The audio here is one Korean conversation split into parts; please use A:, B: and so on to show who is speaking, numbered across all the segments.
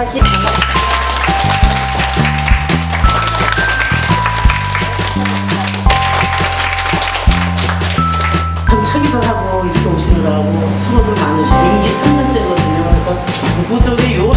A: 사실
B: 도착이도 하고 이렇게 오시느라고 수고들 많으시고 이게 3년째거든요. 그래서
C: 그 누구 쪽에 요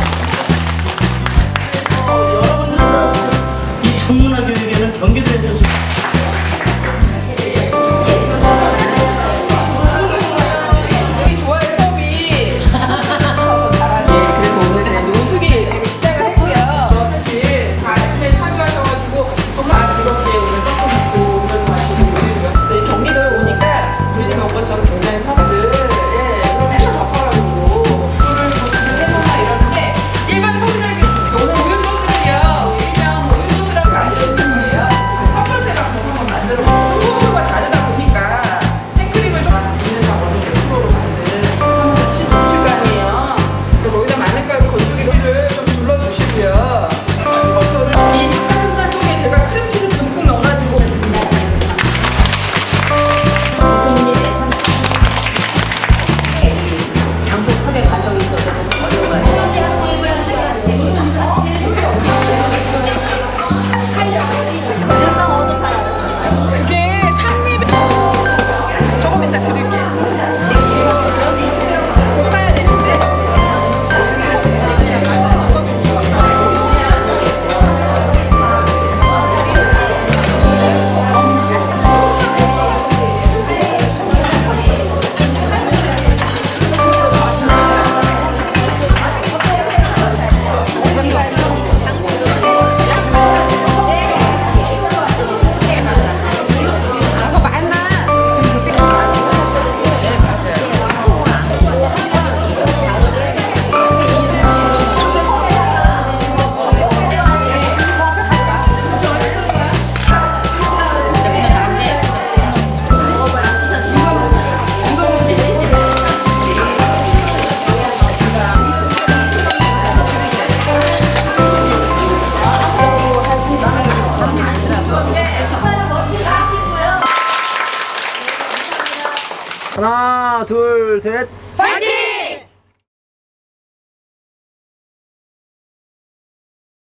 C: 하나, 둘, 셋.
D: 파이팅!